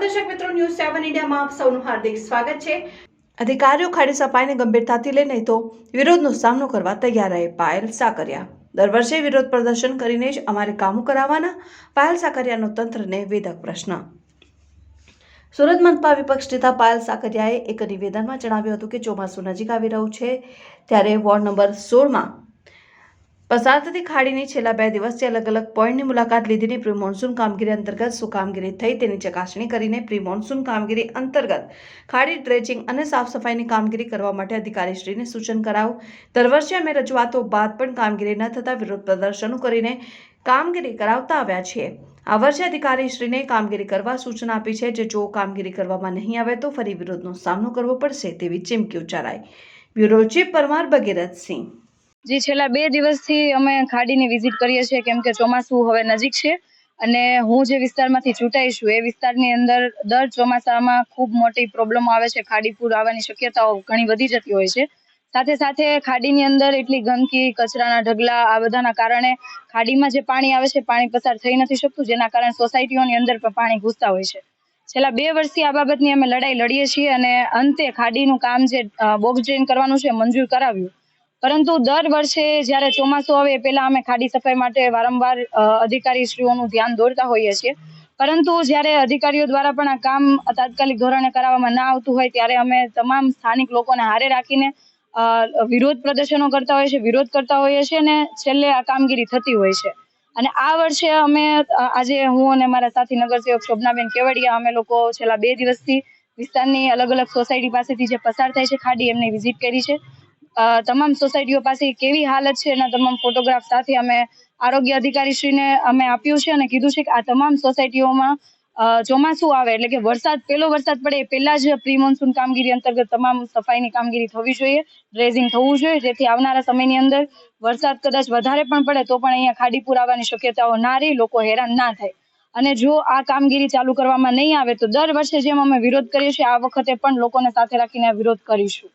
News સેવન ઇન્ડિયામાં આપ સૌનું હાર્દિક સ્વાગત છે. અધિકારીઓ ખાડી સફાઈને ગંભીરતાથી લઈને તો વિરોધનો સામનો કરવા તૈયાર રહે પાયલ સાકરિયા. દર વર્ષે વિરોધ પ્રદર્શન કરીને જ અમારે કામો કરાવવાના પાયલ સાકરિયાનો તંત્રને વેધક પ્રશ્ન. સુરત મનપા વિપક્ષ નેતા પાયલ સાકરિયાએ એક નિવેદનમાં જણાવ્યું હતું કે ચોમાસું નજીક આવી રહ્યું છે, ત્યારે વોર્ડ નંબર સોળમાં પસાર થતી ખાડીની છેલ્લા બે દિવસથી અલગ અલગ પોઈન્ટની મુલાકાત લીધીને પ્રી મોન્સૂન કામગીરી અંતર્ગત શું કામગીરી થઈ તેની ચકાસણી કરીને પ્રી મોન્સૂન કામગીરી અંતર્ગત ખાડી ડ્રેચિંગ અને સાફ સફાઈની કામગીરી કરવા માટે અધિકારીશ્રીને સૂચન કરાવું. દર વર્ષે અમે રજૂઆતો બાદ પણ કામગીરી ન થતાં વિરોધ પ્રદર્શનો કરીને કામગીરી કરાવતા આવ્યા છીએ. આ વર્ષે અધિકારીશ્રીને કામગીરી કરવા સૂચના આપી છે જે જો કામગીરી કરવામાં નહીં આવે તો ફરી વિરોધનો સામનો કરવો પડશે તેવી ચીમકી ઉચ્ચારાઈ. Bureau chief Parmar Bhagirathsinh. જી છેલ્લા બે દિવસથી અમે ખાડીની વિઝિટ કરીએ છીએ, કેમ કે ચોમાસું હવે નજીક છે અને હું જે વિસ્તારમાંથી ચૂંટાઈ છું, એ વિસ્તારની અંદર દર ચોમાસામાં ખૂબ મોટી પ્રોબ્લેમો આવે છે, ખાડી પૂર આવવાની શક્યતાઓ ઘણી વધી જતી હોય છે. સાથે સાથે ખાડીની અંદર એટલી ગંદકી, કચરાના ઢગલા, આ બધાના કારણે ખાડીમાં જે પાણી આવે છે, પાણી પસાર થઈ નથી શકતું, જેના કારણે સોસાયટીઓની અંદર પણ પાણી ઘૂસતા હોય છે. છેલ્લા બે વર્ષથી આ બાબતની અમે લડાઈ લડીએ છીએ અને અંતે ખાડીનું કામ જે બોક્સ ડ્રેન કરવાનું છે, મંજૂર કરાવ્યું. પરંતુ દર વર્ષે જ્યારે ચોમાસું આવે એ પહેલા અમે ખાડી સફાઈ માટે વારંવાર અ, અધિકારીશ્રીઓનું ધ્યાન દોરતા હોઈએ છીએ. પરંતુ જ્યારે અધિકારીઓ દ્વારા પણ આ કામ તાત્કાલિક ધોરણે કરાવવામાં ના આવતું હોય ત્યારે અમે તમામ સ્થાનિક લોકોને હારે રાખીને વિરોધ પ્રદર્શનો કરતા હોઈએ છીએ વિરોધ કરતા હોઈએ છીએ અને છેલ્લે આ કામગીરી થતી હોય છે. અને આ વર્ષે અમે આજે હું અને મારા સાથી નગરસેવક શોભનાબેન કેવડિયા અમે લોકો છેલ્લા બે દિવસથી વિસ્તારની અલગ અલગ સોસાયટી પાસેથી જે પસાર થાય છે ખાડી એમની વિઝિટ કરી છે. તમામ સોસાયટીઓ પાસે કેવી હાલત છે એના તમામ ફોટોગ્રાફ સાથે અમે આરોગ્ય અધિકારીશ્રીને અમે આપ્યું છે અને કીધું છે કે આ તમામ સોસાયટીઓમાં ચોમાસું આવે એટલે કે વરસાદ, પહેલો વરસાદ પડે એ પહેલા જ પ્રી મોન્સૂન કામગીરી અંતર્ગત તમામ સફાઈની કામગીરી થવી જોઈએ, ડ્રેઝિંગ થવું જોઈએ, જેથી આવનારા સમયની અંદર વરસાદ કદાચ વધારે પણ પડે તો પણ અહીંયા ખાડી પૂર આવવાની શક્યતાઓ ના રહી, લોકો હેરાન ના થાય. અને જો આ કામગીરી ચાલુ કરવામાં નહીં આવે તો દર વર્ષે જેમ અમે વિરોધ કરીએ છીએ, આ વખતે પણ લોકોને સાથે રાખીને વિરોધ કરીશું.